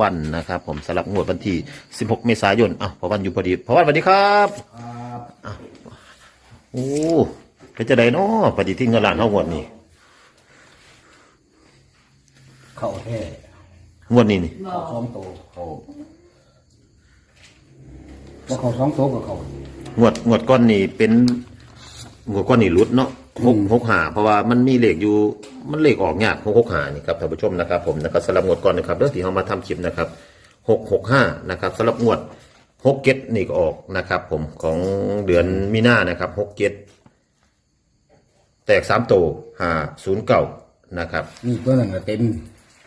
วันนะครับ ผมสำหรับงวดวันที่ 16 เมษายนอะพ่อวันอยู่พอดีพ่อวันสวัสดีครับอะโอ้เป็นจะไดเนาะปฏิทินเงินล้านเท่างวดนี้เข้าแท้งวดนี้นี่เข้าสองโตวเขาว่าเขาสองโตวกับเขางวดงวดก้อนนี่เป็นงวดก้อนนี่รุดเนาะ หกหกหาเพราะว่ามันมีเลขอยู่มันเลขออกยากหกหกหานี่ครับท่านผู้ชมนะครับ ผมนะครับสำหรับงวดก้อนนะครับเรื่องที่เรามาทำคลิปนะครับหกหกห้านะครับสำหรับงวดหกเก็ตนี่ก็ออกนะครับ ผมของเดือนมีนานะครับหกเก็ตแตกสามโตหาศูนย์เก่านะครับนี่ตัวนั้นก็เต็ม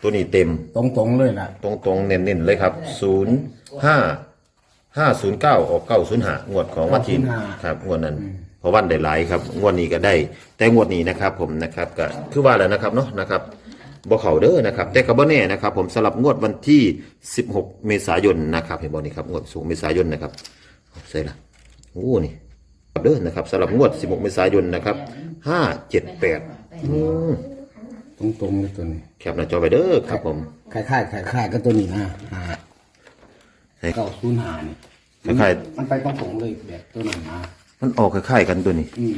ตัวนี้เต็มตรงๆเลยล่ะตรงตรงๆเน้นๆเลยครับศูนย์ห้าห้าศูนย์เก้าออกเก้าศูนย์หางวดของวันที่ครับงวดนั้นเพราะวันได้หลายครับงวดนี้ก็ได้ แต่งวดนี้นะครับผมนะครับก็คือว่าแล้วนะครับเนาะนะครับบ่เขาเด้อนะครับ แต่ก็บ่แน่นะครับ ผมสำหรับงวดวันที่ 16 เมษายนนะครับ เห็นบ่นี่ครับงวดสูงเมษายนนะครับใส่ละโอ้นี่ครับเด้อนะครับสำหรับงวด 16 เมษายนนะครับ 578อืมตรงๆเลยตัวนี้แคปหน้าจอไปเด้อครับ ผม คล้ายๆคล้ายๆกับตัวนี้นะหาใช่ เก้าศูนย์หานี่คล้ายมันไปตรงๆเลยแบบตัวนั้นนะ มันออกคล้ายๆกันตัวนี้อืม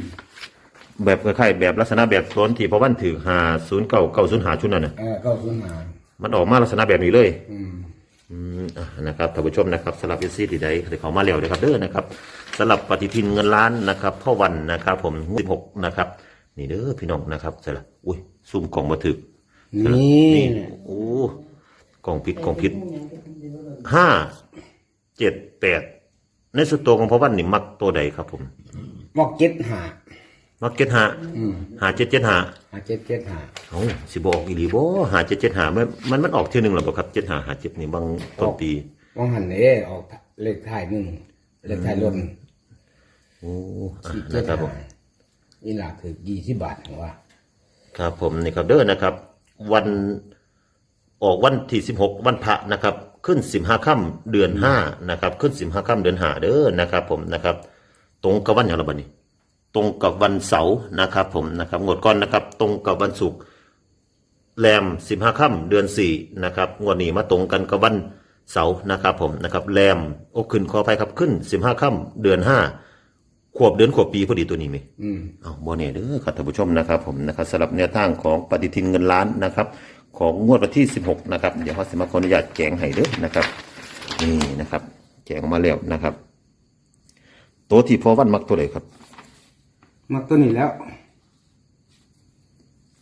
แบบคล้ายๆแบบลักษณะแบบโซนที่พอวันถือหาศูนย์เก่าเก่าศูนย์หาชุดนั้นน่ะเออเก้าศูนย์หามันออกมาลักษณะแบบนี้เลย อืมอืมอะนะครับท่านผู้ชมนะครับสำหรับเอซีที่ใดที่เขามาแล้วนะครับเด้อนะครับสำหรับปฏิทินเงินล้านนะครับพ่อวันนะครับ ผม16นะครับ นี่เด้อพี่น้องนะครับเสร็จละอุ้ยซูมกล่องมาถึกนี่นี่ โอ้กล่องผิดกล่องผิดห้าเจ็ดแปด ในสตวของพ่อวันนี่มักตัวใดครับ ผมบอกเจ็ดหามักเจ็ดห้าอืมหาเจ็ดเจ็ดห้าหาเจ็ดเจ็ดหาเอ้าสิบออกอีหลีบ่หาเจ็ดเจ็ดหามันมันมันออกเที่ยวหนึ่งหรอบ่ครับเจ็ดหาหาเจ็ดนี่บางต้นปีมองหันเอ้ออกเลขท้ายหนึ่งเลขท้ายรถโอ้อะสี่เจ็นะดครับผหามนี่หลักคือยี่สิบบาทเหรอวะครับผมนี่ครับเด้อนะครับ วันออกวันที่สิบหกวันพระนะครับ ขึ้นสิบห้าค่ำเดือนห้านะครับ ขึ้นสิบห้าค่ำเดือนห้าเด้อนะครับ ผมนะครับ ตรงกับวันอย่างไรบ้านี้ ตรงกับวันเสาร์นะครับ ผมนะครับงวดก่อนนะครับ ตรงกับวันศุกร์แรมสิบห้าค่ำเดือนสี่นะครับงวดนี้มาตรงกันกับวันเสาร์นะครับ ผมนะครับแรมโอ้ขึ้นขออภัยครับขึ้นสิบห้าค่ำเดือนห้าขวบเดือนขวบปีพอดีตัวนี้ไหมอืมเอาโบเน่เด้อครับท่านผู้ชมนะครับ ผมนะครับสำหรับแนวทางของปฏิทินเงินล้านนะครับ ของงวดวันที่ 16 นะครับ เดี๋ยวเขาสมาขออนุญาตแจงให้เด้อนะครับ นี่นะครับแจงออกมาแล้วนะครับ ตัวที่พอวันมักตัวไหนครับ มักตัวนี้แล้ว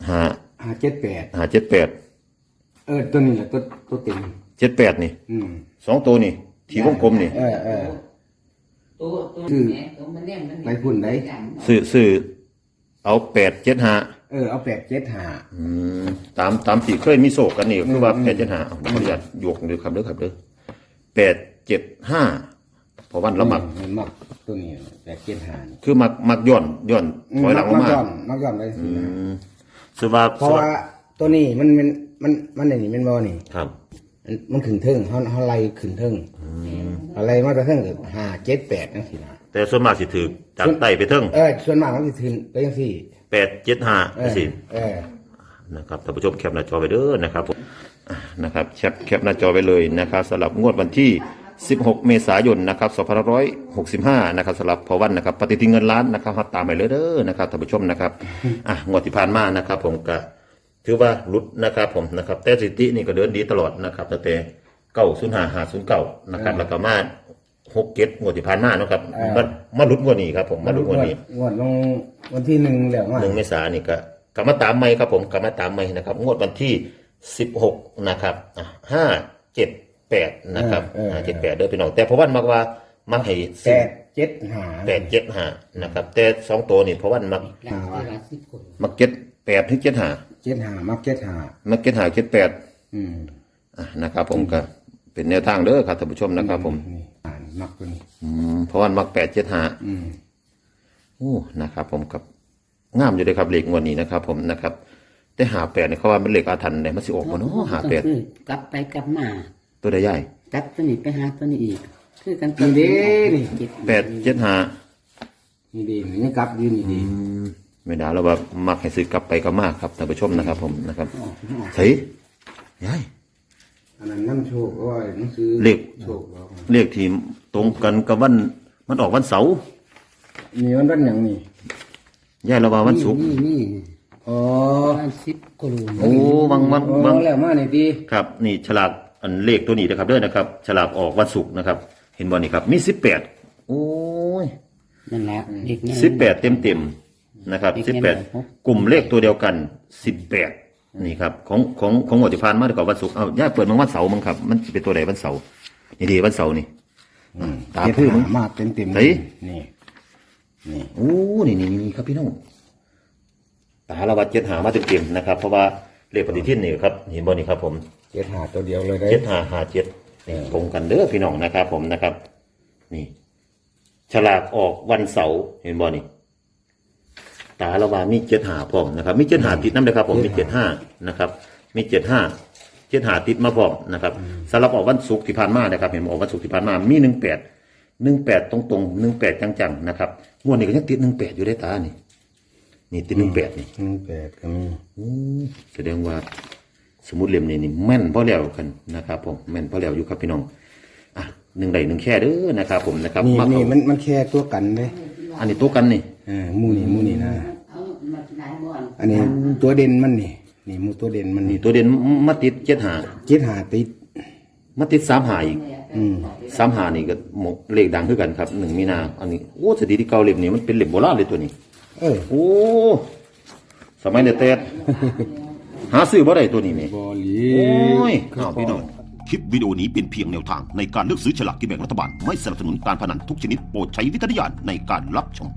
หาหาเจ็ดแปดหาเจ็ดแปดเออตัวนี้แหละตัวตัวเต็มเจ็ดแปดนี่อืมสองตัวนี่ที่วงกลมนี่เออเออ ตัวตัวคือแหนตัวมันเนี่ยมันไปพุ่นได้ซื้อซื้อเอาแปดเจ็ดหา เออเอาแปดเจ็ดหาอืมตามตามที่เคยมีโศกกันนี่คือว่าแปดเจ็ดหาเอาขออนุญาตยกเด้อครับเด้อครับเด้อแปดเจ็ดห้าพอวันละมักมันมักตัวนี้แปดเจ็ดหานี่คือมักมักย่อนย่อนถอยหลังลงมัมาย้อนมักย้อนไปสินะสว่าเพราะว่าตัวนี้มันมันมันมันอันนี้มันบ่นี่ ครับ มันมันขึ้นเทิงเขาเขาไล่ขึ้นเทิงอะไรมาแต่เทิงห้าเจ็ดแปดนั่นสินะแต่ส่วนมากสิถือจากไต่ไปเทิงเออส่วนมากมันจะขึ้นไปยังสี่ แปดเจ็ดห้าเออสิเออนะครับท่านผู้ชมแคปหน้าจอไปเด้อนะครับผมอะนะครับแคปแคปหน้าจอไปเลยนะครับสำหรับงวดวันที่ 16 เมษายนนะครับ2565 นะครับสำหรับพอวันนะครับปฏิทินเงินล้านนะครับตามไปเลยเด้อนะครับท่านผู้ชมนะครับอะงวดที่ผ่านมานะครับผมก็ถือว่าหลุดนะครับผมนะครับแต่สถิตินี่ก็เดินดีตลอดนะครับตั้งแต่เก้าศูนย์ห้าห้าศูนย์เก้านะครับแล้วก็มา หกเก็ดงวดที่ผ่านมานะครับมามาหลุดงวดนี้ครับผมมาหลุดงวดนี้งวดลงวันที่หนึ่งแล้วว่าหนึ่งเมษายนนี่ก็กลับมาตามใหม่ครับผมกลับมาตามใหม่นะครับ งวดวันที่สิบหกนะครับห้าเจ็ดแปดนะครับห้าเจ็ดแปดเด้อพี่น้องแต่เพราะวันมักว่ามักให้แปดเจ็ดหาแปดเจ็ดห้านะครับ แต่สองตัวนี่เพราะวันมักหลังที่ละสิบคนมักเจ็ดแปดถึงเจ็ดห้าเจ็ดหามักเจ็ดหามักเจ็ดห้าเจ็ดแปด อืม อะนะครับผมก็เป็นแนวทางเด้อครับท่านผู้ชมนะครับผมนี่อ่าน มักตัวนี้อืมเพราะวันมักแปดเจ็ดห้าอืมโอ้นะครับ ผมกับงามอยู่เลยครับเหล็กงวดนี้นะครับ ผมนะครับแต่หาแปดเนี่ยเขาว่ามันเหล็กอาถรรพ์เนี่ยมันสิออกมาเนาะหาแปดคือกลับไปกลับมาตัวใดใหญ่กลับตัวนี้ไปหาตัวนี้อีก คือกันนี่เด้นี่ เจ็ดแปดเจ็ดห้านี่ดีนี่กลับยืนนี่ดีไม่ได้แล้วว่ามักให้ซื้อกลับไปก็มากครับท่านผู้ชมนะครับ ผมนะครับเฮ้ยยาย อันนั้นน้ำโชคว่าหนังสือเลข โชคว่าเลขที่ตรงกันกับวัน มันออกวันเสาร์มีวันวันอย่างนี้ย่ายเราว่าวันศุกร์นี่นี่อ๋อประมาณสิบกว่าโลโอ้บางบางโอ้บางแล้วมาในดีครับนี่ฉลากอันเลขตัวนี้นะครับเด้อนะครับฉลากออกวันศุกร์นะครับ เห็นบ่นี่ครับ มีสิบแปดโอ้ยนั่นแหละเด็กเนี่ยสิบแปดเต็มเต็มๆนะครับอีสิกบแค่แปดไหนครับ กลุ่มเลขตัวเดียวกันสิบแปด นี่ครับของของของหัวจิพานมาดีกว่าวันศุกร์เอาย่าเปิดมาวันเสาร์มั้งครับ มันสิเป็นตัวไหนวันเสาร์นี่ดีวันเสาร์นี่ตาเจ็ดพื้นหามาเต็มเต็มๆเฮ้ยนี่ นี่ โอ้นี่นี่นี่ครับพี่น้องตาละวัดเจ็ดหามาเต็มเต็มๆนะครับ เพราะว่าเลขปฏิทินนี่ครับเห็นบ่นี่ครับผม เจ็ดหาตัวเดียวเลยได้ เจ็ดหาหาเจ็ดนี่ตรงกันเด้อพี่น้องนะครับ ผมนะครับ นี่ ฉลากออกวันเสาร์เห็นบ่นี่ ตาละวามีเจ็ดหาพร้อมนะครับ มีเจ็ดหาติดน้ำนะครับผมมีเจ็ดห้านะครับ มีเจ็ดห้าเจ็ดหาติดมาพร้อมนะครับสำหรับออกวันศุกร์ที่ผ่านมานะครับ เห็นบ่ออกวันศุกร์ที่ผ่านมามีหนึ่งแปดหนึ่งแปดตรงตรงหนึ่งแปดจังๆนะครับงวดนี้ก็ยังติดหนึ่งแปดอยู่ได้ตานี่นี่ติดหนึ่งแปดนี่หนึ่งแปดก็มีอืมแสดงว่าสมุดเล่มนี้นี่แม่นพอแล้วกันนะครับผมแม่นพอแล้วอยู่ครับพี่น้องอะหนึ่งใดหนึ่งแค่เด้อนะครับผมนะครับนี่มานี่เอามันมันแค่ตัวกันเลยอันนี้ตัวกันนี่ เออหมูนี่หมูนี่นะ เอามาหลายบ่อนอันนี้ตัวเด่นมันนี่ นี่หมูตัวเด่นมันนี่นี่ตัวเด่นมาติดเจ็ดหาเจ็ดหาติด มาติดสามหาอีกอืมสามหานี่ก็หมกเลขดังขึ้นกันครับหนึ่งมีนา อันนี้โอ้สถิติเก่าเล่มนี้มันเป็นเล่มโบราณเลยตัวนี้ เออโอ้สมัยเนเตดหาซื้อบ่ได้ตัวนี้แม่บอลีโอ้ยอ้าวพี่น้อง คลิปวิดีโอนี้เป็นเพียงแนวทางในการเลือกซื้อฉลากกินแบ่งรัฐบาล ไม่สนับสนุนการพนันทุกชนิดโปรดใช้วิจารณญาณในการรับชม